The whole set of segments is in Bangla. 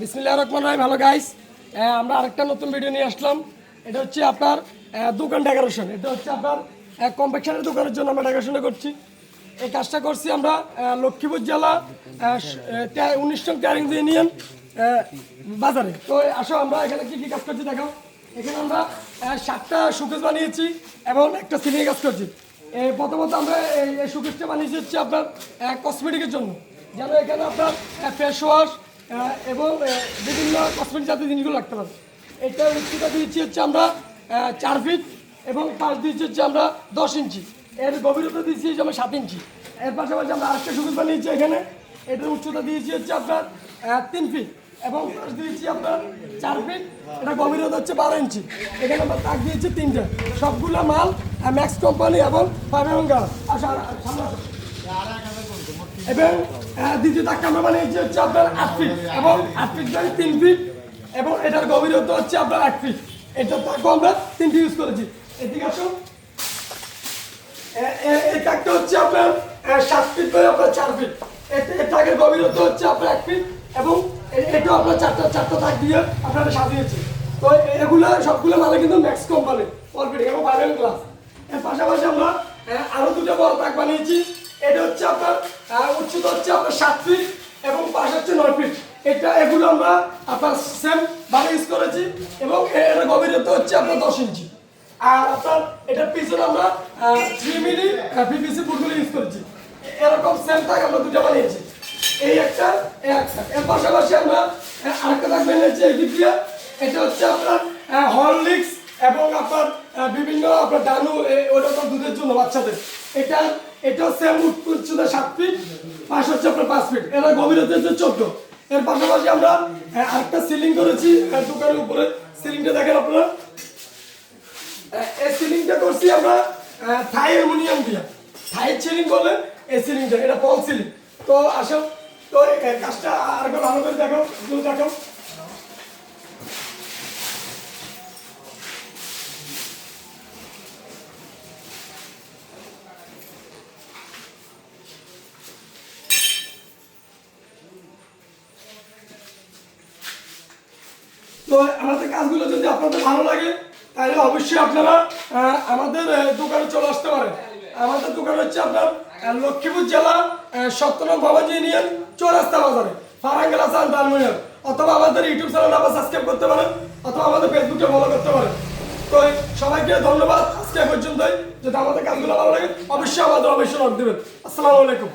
বিসমিল্লাহ রহমান রায় ভালো গাইস আমরা আরেকটা নতুন ভিডিও নিয়ে আসলাম। এটা হচ্ছে আপনার দোকান ডেকোরেশন এটা হচ্ছে আপনার কম্পেকশনের দোকানের জন্য আমরা ডেকোরেশন করছি। এই কাজটা করছি আমরা লক্ষ্মীপুর জেলা উনিশ নং ট্যারিং ইউনিয়ন বাজারে। তো আসো আমরা এখানে কি কি কাজ করছি দেখো। এখানে আমরা সাতটা সুকেশ বানিয়েছি এবং একটা সিলিং কাজ করছি। প্রথমত আমরা এই সুকেশটা বানিয়েছি হচ্ছে আপনার কসমেটিকের জন্য। যেন এখানে আপনার ফেস ওয়াশ এবং বিভিন্ন কসমেটিক জাতীয় জিনিসগুলো রাখতে পারে এটা উচ্চতা দিয়েছি হচ্ছে আমরা চার ফিট এবং পাশ দিয়েছি হচ্ছে আমরা দশ ইঞ্চি এর গভীরতা দিয়েছি হচ্ছে আমরা সাত ইঞ্চি এর পাশাপাশি আমরা আরেকটা সুকেশ বানিয়েছি এখানে। এটার উচ্চতা দিয়েছি হচ্ছে আপনার তিন ফিট এবং পাশ দিয়েছি আপনার চার ফিট এটা গভীরতা হচ্ছে বারো ইঞ্চি এখানে আমরা তাক দিয়েছি তিনটে। সবগুলো মাল ম্যাক্স কোম্পানি এবং ফাইভ এবং গাছ আসো। এবং দ্বিতীয় তাকটা আমরা বানিয়েছি হচ্ছে আপনার আট ফিট এবং আট ফিট বাই তিন ফিট এবং এটার গভীরতা হচ্ছে আপনার এক ফিট এটার তাকও আমরা তিনটি ইউজ করেছি। এদিকে আসুন। এই তাকটা হচ্ছে আপনার সাত ফিট বাই আপনার চার ফিট এর তাকের গভীরতা হচ্ছে আপনার এক ফিট এবং এ- এটাও আপনার চারটা চারটা তাক দিয়ে আপনারা সাজিয়েছি। তো এগুলো সবগুলো মানে কিন্তু ম্যাক্স কোম্পানি অরবিট এবং ফাইভ ক্লাস এর পাশাপাশি আমরা আহ, আরও দুটো বড় তাক বানিয়েছি। এটা হচ্ছে আপনার উচ্চতা হচ্ছে আপনার সাত ফিট এবং পাশে হচ্ছে নয় ফিট এটা, এগুলো আমরা আপনার সেম ভাবে ইউজ করেছি এবং এর গভীরতা হচ্ছে আপনার দশ ইঞ্চি। আর আপনার এটার পিছনে আমরা থ্রি মিলি পিপিসি ফুটগুলো ইউজ করেছি। এরকম সেম তাক আমরা দুটো বানিয়েছি। এই একটা এর পাশাপাশি আমরা আরেকটা তাক বানিয়েছি, এই দিক এটা হচ্ছে আপনার হরলিক্স এবং আপনার বিভিন্ন আপনার ডানু, এ- ওরকম দুধের জন্য বাচ্চাদের। এটা এটা সেম উচ্চতা সাত ফিট পাশ হচ্ছে আপনার পাঁচ ফিট এর গভীরতা হচ্ছে চোদ্দ। এর পাশাপাশি আমরা আরেকটা সিলিং করেছি দোকানের উপরে। সিলিংটা দেখেন আপনারা। এই সিলিংটা করছি আমরা থাই অ্যালুমিনিয়াম দিয়ে। থাই সিলিং করলে এই সিলিংটা এটা ফল সিলিং তো আসো তো কাজটা আরেকবার ভালো করে দেখো দেখো। তো আমাদের কাজগুলো যদি আপনাদের ভালো লাগে, তাহলে অবশ্যই আপনারা আমাদের দোকানে চলে আসতে পারেন। আমাদের দোকান হচ্ছে আপনার লক্ষ্মীপুর জেলা সত্যনম বাবাজি ইউনিয়ন, চৌরাস্তা বাজারে, ফারাঙ্গেলা সান টার্মিনাল অথবা আমাদের ইউটিউব চ্যানেল আবার সাবস্ক্রাইব করতে পারেন, অথবা আমাদের ফেসবুকে ফলো করতে পারেন। তো সবাইকে ধন্যবাদ আজকে পর্যন্তই। যদি আমাদের কাজগুলো ভালো লাগে, অবশ্যই আমাদের অবশ্যই নক দেবেন। আসসালামু আলাইকুম।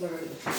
learn.